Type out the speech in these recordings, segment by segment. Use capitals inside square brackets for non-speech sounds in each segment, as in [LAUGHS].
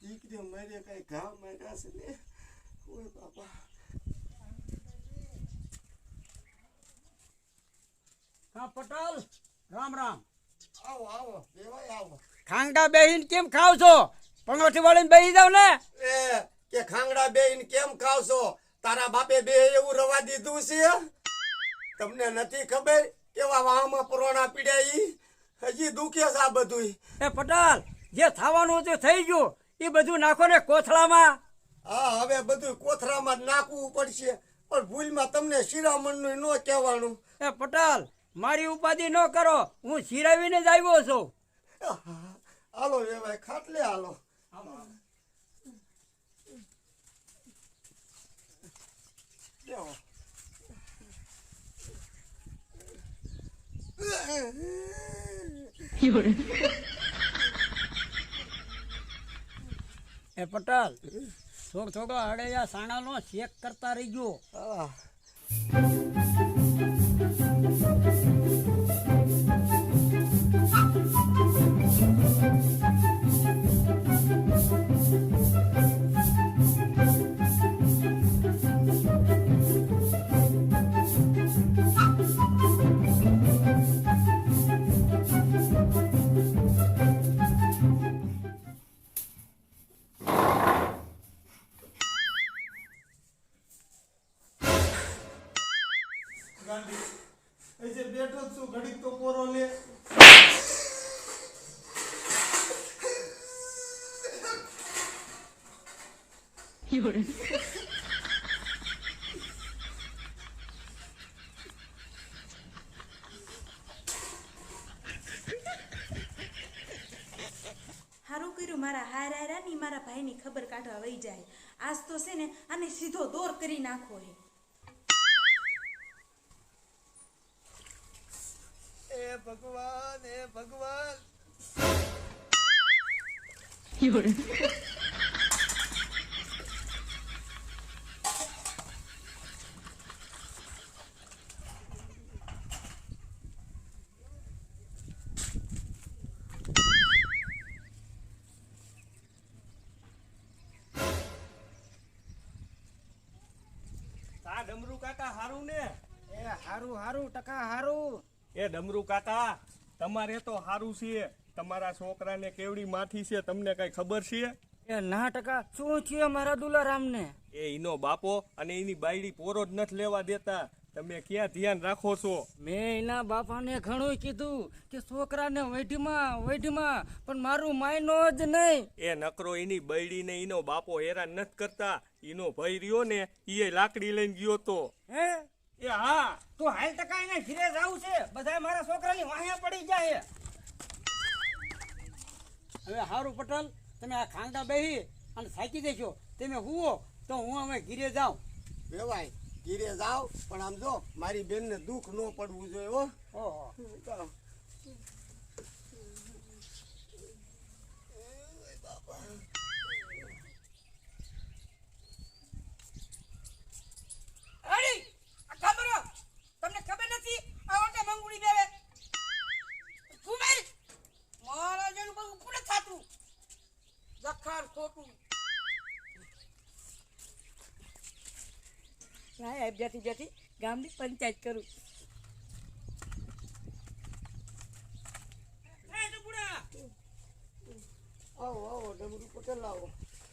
દીકરી મારે કઈ ઘા માર્યા છે ને ઓય બાપા હા પટેલ? રામ રામ. આવો આવો દેવાય આવો. ખાંગડા બેહીન કેમ ખાવ છો પંગોઠી વાળીને બેહી જાવ ને? એ કે ખાંગડા બેહીન કેમ ખાવ છો તારા બાપે બે એવું રવા દીધું છે? તમને નથી ખબર કેવા વાહમાં પરોણા પીડ્યા ઈ? હજી દુખે છે આ બધું એ પટાલ જે થવાનું હતું થઈ ગયું. એ બધું નાખો ને કોથળામાં. હા હવે બધું કોથળામાં જ નાખવું પડશે. પણ ભૂલમાં તમને શિરામણનું ન કહેવાનું. એ પટાલ મારી ઉપાધિ ન કરો. હું શિરાવીને જ આવ્યો છું. હાલો વેવાય ખાટલે હાલો. બેહો. એ પટેલ થોડો થોડો અડેયા સાણાનો ચેક કરતા રહી હા. ગાંધી. એ જે બેઠો છું, ઘડીક તો કોરો લે. હારું કર્યું, મારા હારની મારા ભાઈની ખબર કાઢવા વહી જાય. આજ તો છે ને, આને સીધો દોર કરી નાખો હે. ભગવાન હે ભગવાન. ડમરુ કાકા હારું ને? એ હારું હારું ટકા હારું. એ ડમરુ કાકા તમારે તો સારું છે. તમારા છોકરાને કેવડી માઠી છે તમને કઈ ખબર છે? એ ના ટકા શું છે મારા દુલારામને? એ ઈનો બાપો અને એની બાયડી પોરો જ નથી લેવા દેતા. તમે ક્યાં ધ્યાન રાખો છો? મેં એના બાપાને ઘણું કીધું કે છોકરાને વૈઢમાં વૈઢમાં પણ મારું માયનો જ નહીં. એ નકરો એની બૈડીને એનો બાપો હેરાન નથી કરતા. ઈનો ભાઈ રહ્યો ને એ લાકડી લઈને ગયો તો. હે? એ હા તો હાલ ટકા એને ઘીરે જાવું છે. બધા મારા છોકરાની વાહ્યા પડી જાય હવે હારું પટેલ તમે આ ખાંડા બેહી અને થાકી દેશો તમે હુવો તો હું અમે ઘીરે જાઉં. વેવાય ઘીરે જાવ પણ આમ જો મારી બેનને દુઃખ ન પડવું જોઈએ હો. ઓહો. હા બેઠી બેઠી ગામની પંચાયત કરું. આવો આવો ડમરુ પટેલ આવો.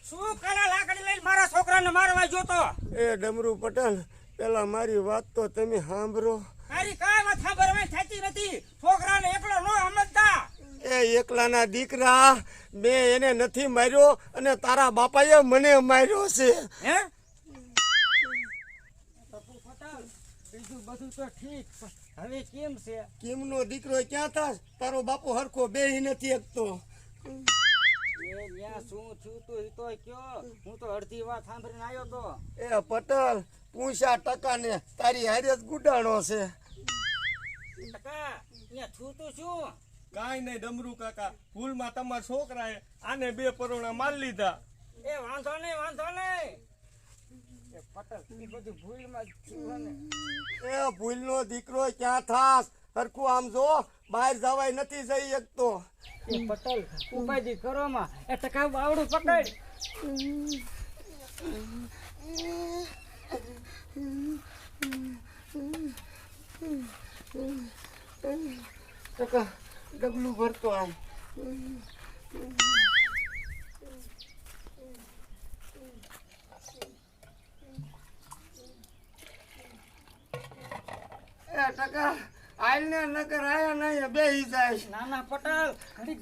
શું કાલા લાકડી લઈને મારા છોકરાને મારવા જોતો એ ડમરુ પટેલ પેલા મારી વાત તો તમે સાંભળો. તારી કાંઈ વાત સાંભળવાની થતી નથી. છોકરાને એકલો ન સમજતા. એ એકલાના દીકરા મેં એને નથી માર્યો અને તારા બાપાએ મને માર્યો છે. હે? બીજું બધું તો ઠીક હવે કેમ છે? કેમનો દીકરો ક્યાં થાસ તારો બાપો હરખો બેહી નથી એકતો એ ત્યાં શું થયું તું એ તો કયો? હું તો અડધી વાત સાંભળીને આવ્યો તો. એ પટેલ પૂછા ટકા ને તારી હારે જ ગુડાણો છે. ટકા નઈ શું? કાંઈ નહીં ડમરુ કાકા ભૂલમાં તમારા છોકરાએ આને બે પરોણા માર લીધા. એ વાંધો નહીં વાંધો નહીં. એ ભૂલનો દીકરો ક્યાં થાસ સરખું આમ જો બહાર જવાય નથી જઈ શકતો. એ પટેલ ઉપાધિ કરો માં એ ટકા બાવડું પકડ ટકા ડગલું ભરતો આમ. એ ટકા નકર આયા નહીં બેહી જાય ના ના પટેલ ઘડીક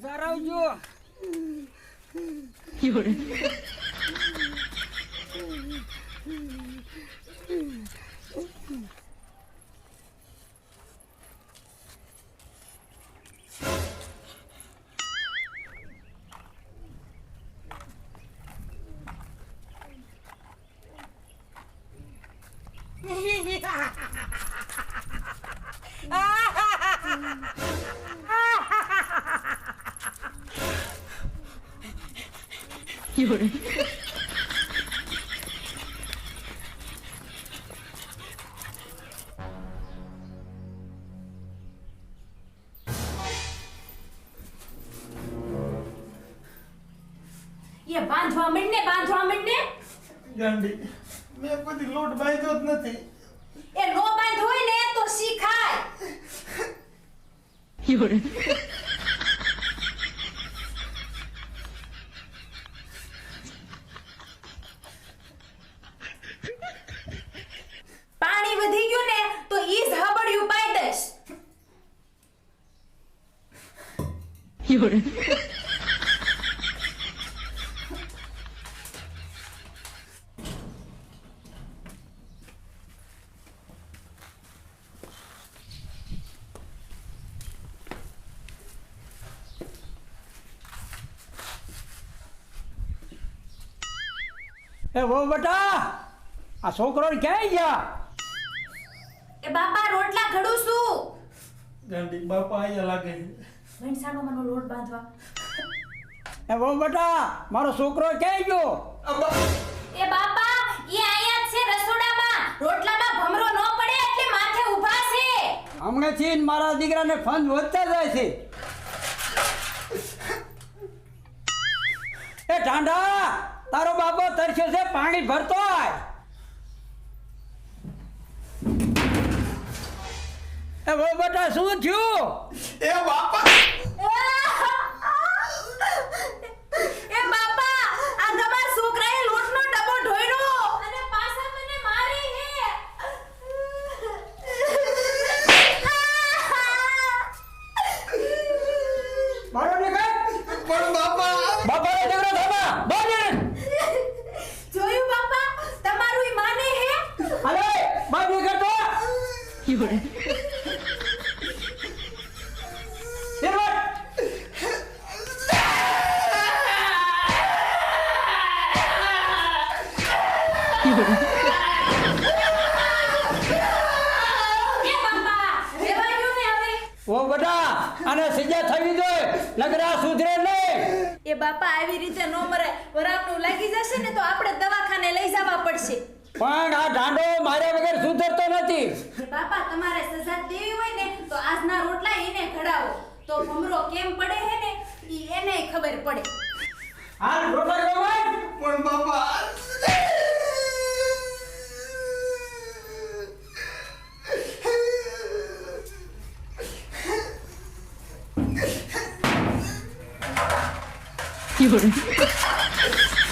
[LAUGHS] જારાવજો એ બાંધવા માંડને બાંધવા માંડને ગાંડી મેં કોઈ લોટ બાંધ્યો જ નથી એ નો બાંધ હોય ને તો શીખાય પાણી વધી ગયું ને તો ઈ જ હબડિયું પાઈ દઈશ. [LAUGHS] એ વો બેટા આ છોકરો ક્યાંય ગયા? એ બાપા રોટલા ઘડું છું ગાંડી બાપા અહીંયા લાગે છે. વણસાનો મનો લોટ બાંધવા. એ વો બેટા મારો છોકરો ક્યાંય ગયો? એ બાપા એ આયા છે રસોડામાં. રોટલામાં ભમરો ન પડે એટલે માથે ઊભા છે. હમણાંથી જ મારા દીકરાને ફંદ વધતા જાય છે. એ ઢાંડા તારો બાપો તરસ્યો છે પાણી ભરતો આય. એ વો બધા શું થયું? એ બાપા એ બાપા આ તમારા છોકરાએ લોટનો ડબ્બો ઢોળ્યો અને પાછા મને મારી હે મારો નીકળ પણ બાપા બાપાનો દીકરો થામા બહાર નીકળ. જોયું બાપા તમારું ઈ માને હે અરે બહાર નીકળ તો શેરવટ. એ બાપા રેવા દ્યો ને હવે ઓ બટા આને સજા થવી જોઈએ નગરા સુધરે નહીં. એ બાપા આવી રીતે નો મરે વરાપનું લાગી જશે ને તો આપણે દવાખાને લઈ જવા પડશે. પણ આ ઢાંડો માર્યા વગર સુધરતો નથી. બાપા તમારે સજા દેવી હોય ને તો આજના રોટલા એને ખડાવો તો ભમરો કેમ પડે હે ને ઈ એને ખબર પડે. હાલ રોટલા રોવાય પણ બાપા Fiore.